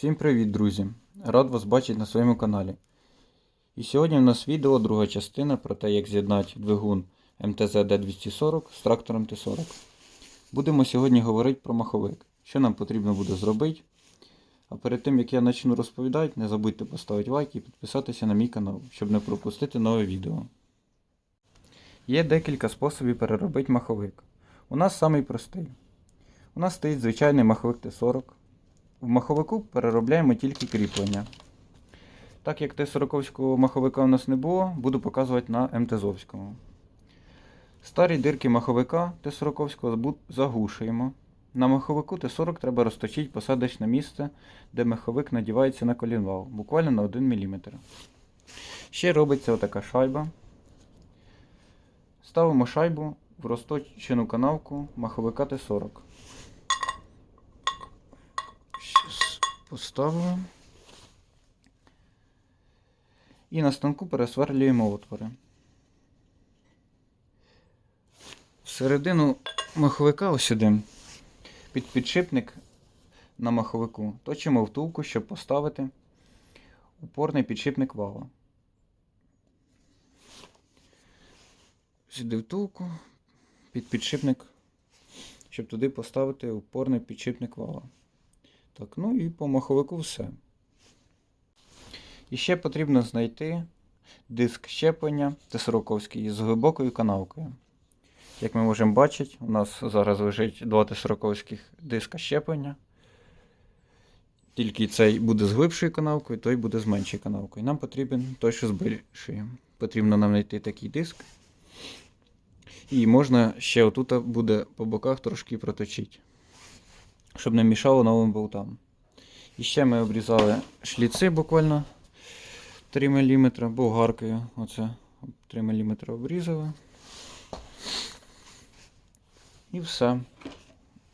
Всім привіт, друзі! Рад вас бачити на своєму каналі. І сьогодні в нас відео, друга частина про те, як з'єднати двигун МТЗ D240 з трактором Т40. Будемо сьогодні говорити про маховик, що нам потрібно буде зробити. А перед тим як я почну розповідати, не забудьте поставити лайк і підписатися на мій канал, щоб не пропустити нове відео. Є декілька способів переробити маховик. У нас самий простий. У нас стоїть звичайний маховик Т40. В маховику переробляємо тільки кріплення. Так як Т-40 маховика у нас не було, буду показувати на МТЗовському. Старі дирки маховика Т-40 заглушуємо. На маховику Т-40 треба розточити посадочне місце, де маховик надівається на колінвал, буквально на 1 мм. Ще робиться отака шайба. Ставимо шайбу в розточену канавку маховика Т-40. Щас поставимо. І на станку пересверлюємо отвори. Всередину маховика ось під підшипник на маховику точимо втулку, щоб поставити упорний підшипник вала. Сюди втулку, під підшипник, щоб туди поставити упорний підшипник вала. Так, ну і по маховику все. І ще потрібно знайти диск щеплення Т-40 з глибокою канавкою. Як ми можемо бачити, у нас зараз лежить два Т-40 диска щеплення. Тільки цей буде з глибшою канавкою, той буде з меншою канавкою. Нам потрібен той, що з більшою. Потрібно нам знайти такий диск. І можна ще отут буде по боках трошки проточити, щоб не мішало новим болтам. І ще ми обрізали шліци буквально 3 мм болгаркою. Оце 3 мм обрізали. І все.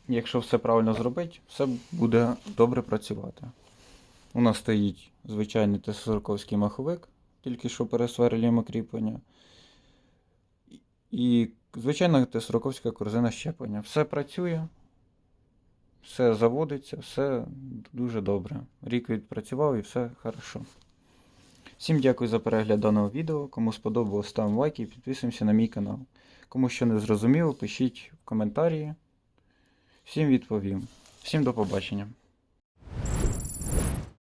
Якщо все правильно зробити, все буде добре працювати. У нас стоїть звичайний Т-40 маховик, тільки що пересверлюємо кріплення. І звичайна Т-40 корзина щеплення. Все працює, все заводиться, все дуже добре. Рік відпрацював і все хорошо. Всім дякую за перегляд даного відео. Кому сподобалось, ставимо лайк і підписуємося на мій канал. Кому що не зрозуміло, пишіть в коментарі. Всім відповім. Всім до побачення.